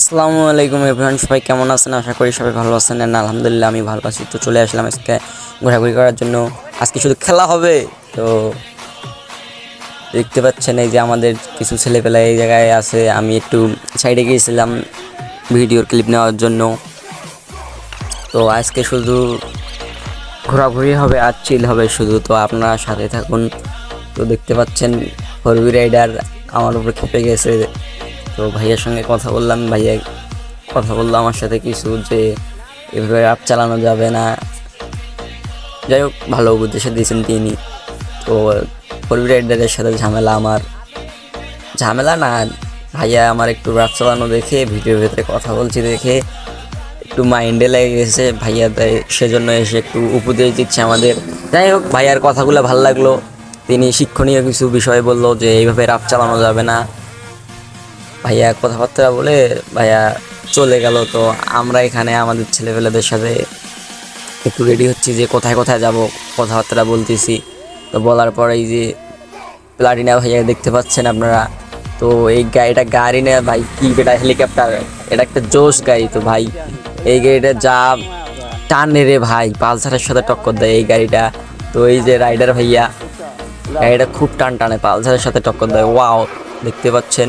আসসালামু আলাইকুম এভরিওয়ান, সবাই কেমন আছেন? আশা করি সবাই ভালো আছেন আলহামদুলিল্লাহ আমি ভালো আছি। তো চলে আসলাম আজকে ঘোরাঘুরি করার জন্য। আজকে শুধু খেলা হবে। তো দেখতে পাচ্ছেন এই যে আমাদের কিছু ছেলেপেলা এই জায়গায় আছে। আমি একটু সাইডে গিয়েছিলাম ভিডিওর ক্লিপ নেওয়ার জন্য। তো আজকে শুধু ঘোরাঘুরি হবে আর চিল হবে শুধু। তো আপনারা সাথে থাকুন। তো দেখতে পাচ্ছেন ফরবি রাইডার আমার উপরে খেপে গেছে। তো ভাইয়ের সঙ্গে কথা বললাম, ভাইয়া কথা বলল আমার সাথে কিছু যে এভাবে অ্যাপ চালানো যাবে না। যাই হোক, ভালো উদ্দেশ্যে দিয়েছেন তিনি। তো ফরবি রাইডারের সাথে ঝামেলা আমার। ঝামেলা না, ভাইয়া আমার একটু রাত চালানো দেখে ভিডিওর ভেতরে কথা বলছি দেখে, একটু মাইন্ডে লেগে গেছে। ভাইয়া তাই সেজন্য এসে একটু উপদেশ দিচ্ছে আমাদের। যাই হোক, ভাইয়ার কথাগুলো ভালো লাগল। তিনি শিক্ষণীয় কিছু বিষয় বলল যে, এইভাবে রাত চালানো যাবে না। ভাইয়া কথাবার্তা বলে ভাইয়া চলে গেল। তো আমরা এখানে আমাদের ছেলেপেলেদের সাথে একটু রেডি হচ্ছি যে কোথায় কোথায় যাব কথাবার্তা বলতেছি। তো বলার পরে এই যে প্লাটিনা ভাইয়া দেখতে পাচ্ছেন আপনারা। তো এই গাড়িটা গাড়ি না ভাই, কি এটা হেলিকপ্টার এটা একটা জোশ গাড়ি তো ভাই। এই গাড়িটা যা টানে রে ভাই, পালসারের সাথে টক্কর দেয় এই গাড়িটা। তো এই যে রাইডার ভাইয়া, গাড়িটা খুব টান টানে, পালসারের সাথে টক্কর দেয়। ওয়াও, দেখতে পাচ্ছেন।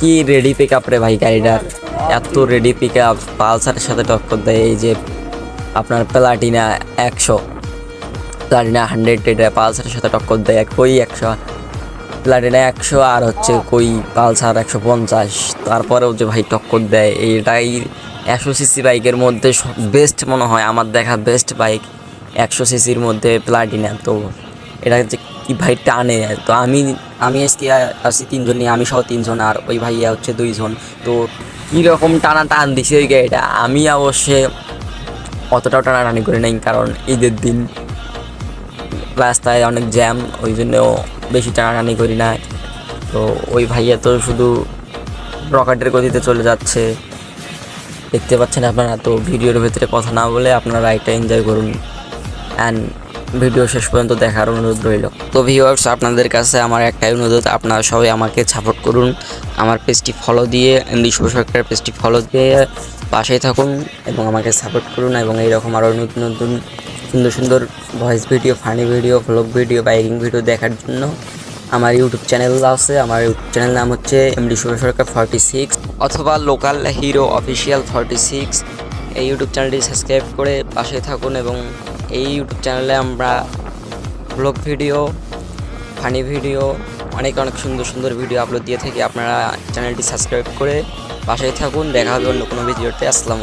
কি রেডি পিক আপ রে ভাই গাড়িটার? এত রেডি পিক আপ পালসারের সাথে টক্কর দেয়, এই যে আপনার প্লাটিনা একশো। প্লাটিনা হান্ড্রেড এটা পালসারের সাথে টক্কর দেয়, কই একশো? প্লাটিনা একশো আর হচ্ছে কই পালসার একশো পঞ্চাশ। তারপরেও যে ভাই টক্কর দেয়, এইটাই একশো সিসি বাইকের মধ্যে বেস্ট মনে হয়, আমার দেখা বেস্ট বাইক একশো সিসির মধ্যে প্লাটিনা তো এটা যে কি ভাই টানে? তো আমি আমি আজকে আছি তিনজনই আমি সহ তিনজন আর ওই ভাইয়া হচ্ছে দুইজন। তো কীরকম টানা টান দিছে ওই গাড়িটা? আমি অবশ্যই অতটাও টানাটানি করে নাই, কারণ ঈদের দিন রাস্তায় অনেক জ্যাম, ওই জন্য বেশি টানাটানি করি না। তো ওই ভাইয়া তো শুধু রকেটের গতিতে চলে যাচ্ছে। দেখতে পাচ্ছেন আপনারা, তো ভিডিওর ভেতরে কথা না বলে আপনারা রাইডটা এনজয় করুন। অ্যান্ড ভিডিও শেষ পর্যন্ত দেখার অনুরোধ রইল। তো ভিউয়ার্স আপনাদের কাছে আমার একটাই অনুরোধ, আপনারা সবাই আমাকে সাপোর্ট করুন, আমার পেজটি ফলো দিয়ে শুভ সরকারের পেজটি ফলো দিয়ে পাশেই থাকুন এবং আমাকে সাপোর্ট করুন এবং এইরকম আরও নতুন নতুন, সুন্দর সুন্দর voice video funny video vlog video biking video দেখার জন্য আমার ইউটিউব চ্যানেল আছে। আমার ইউটিউব চ্যানেল নাম হচ্ছে MD Shubho Sarkar forty six অথবা local hero official forty six এই ইউটিউব চ্যানেলটি সাবস্ক্রাইব করে পাশে থাকুন এবং এই ইউটিউব চ্যানেলে আমরা ব্লগ ভিডিও ফানি ভিডিও অনেক অনেক সুন্দর সুন্দর ভিডিও আপলোড দিয়ে থাকি। আপনারা চ্যানেলটি সাবস্ক্রাইব করে পাশে থাকুন। দেখা হবে অন্য কোনো ভিডিওতে আসসালাম